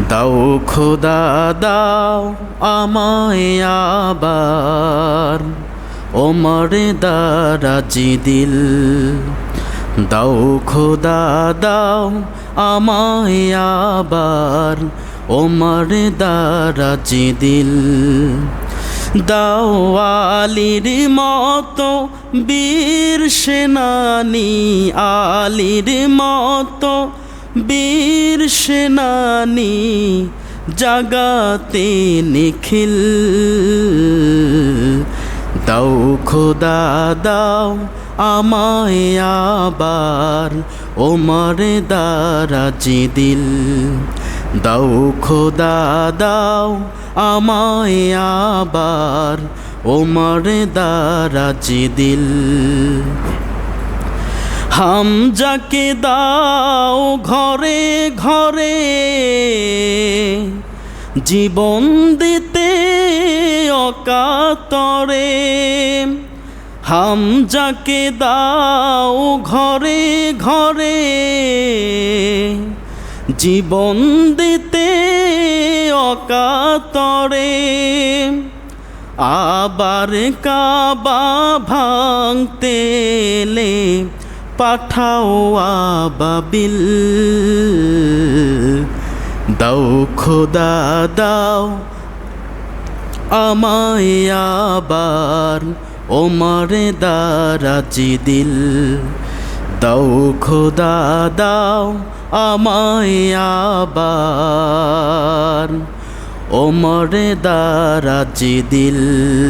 দাও খোদা, দাও আমায় আবার, ওমর দারাজি দিল। দাও খোদা, দাও আমায় আবার, ওমর দারাজি দিল। দাও আলির মতো বীর সেনানি, আলির মতো বীর সেনানি জাগাতে নিখিল। দাও খোদা, দাও আমায় আবার, ওমর দারাজি দিল। দাও খোদা, দাও আমায় আবার, ওমর দারাজি দিল। হামজাকে দাও ঘরে ঘরে, জীবন দিতে অকাতরে। হামজাকে দাও ঘরে ঘরে, জীবন দিতে অকাতরে। আবার কাবা ভাঙতেলে পাঠাও আবাবিল। দাও খোদা, দাও আমায় আবার ওমারে দারাজি দিল। দাও খোদা, দাও আমায় আবার ওমরে দারাজি দিল।